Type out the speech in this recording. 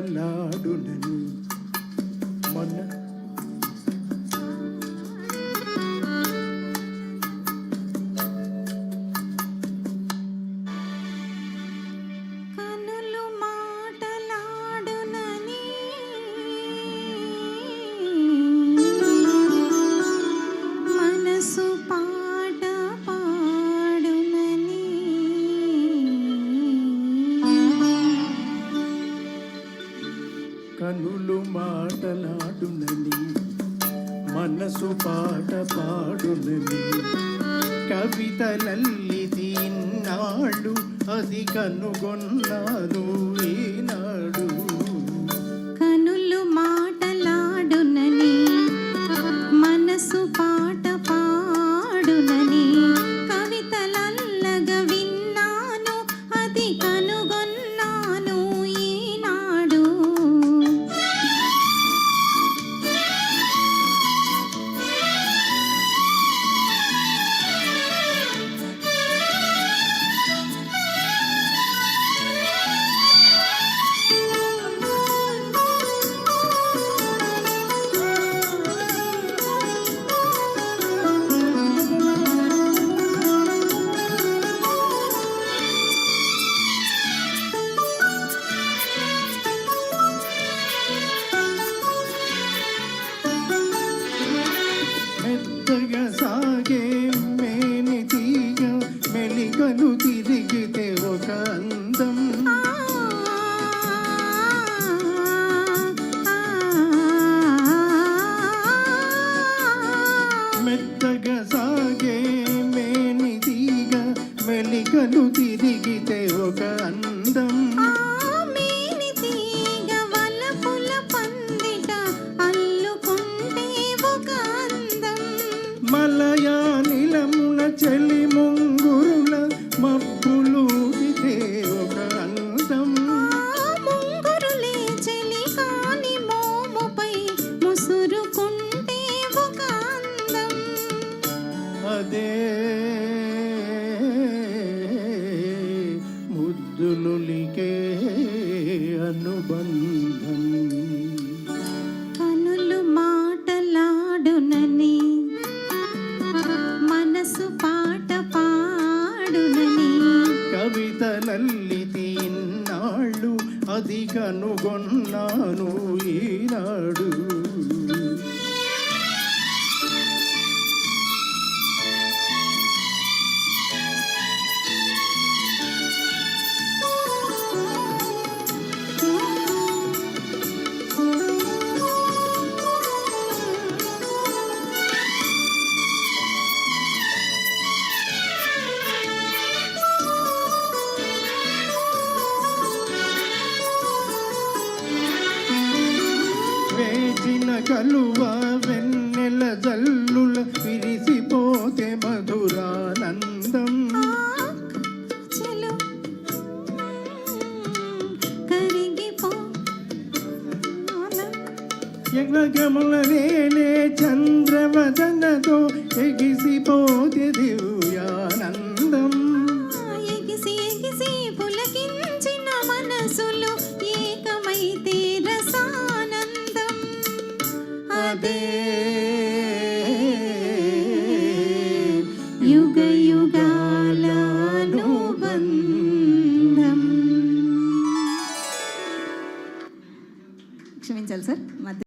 మాటలాడునని కనులు మాటలాడునని మనసు పాట పాడునని కవితలల్లి తిన్నాళ్ళు అది కనుగొన్నాను. మెత్తగా సాగే మేని తీగ మెలికలు తిరిగితే ఒక అందం. మలయా నిలమున కవితలల్లితి ఇన్నాళ్ళు అది కనుగొన్నాను ఈనాడు. కలువ వెన్నెల జల్లుల విరిసిపోతే మధురానందం. నేనే చంద్రవదనతో ఎగిసిపోతే దివ్యానందం క్షమించాలి సార్ మధ్య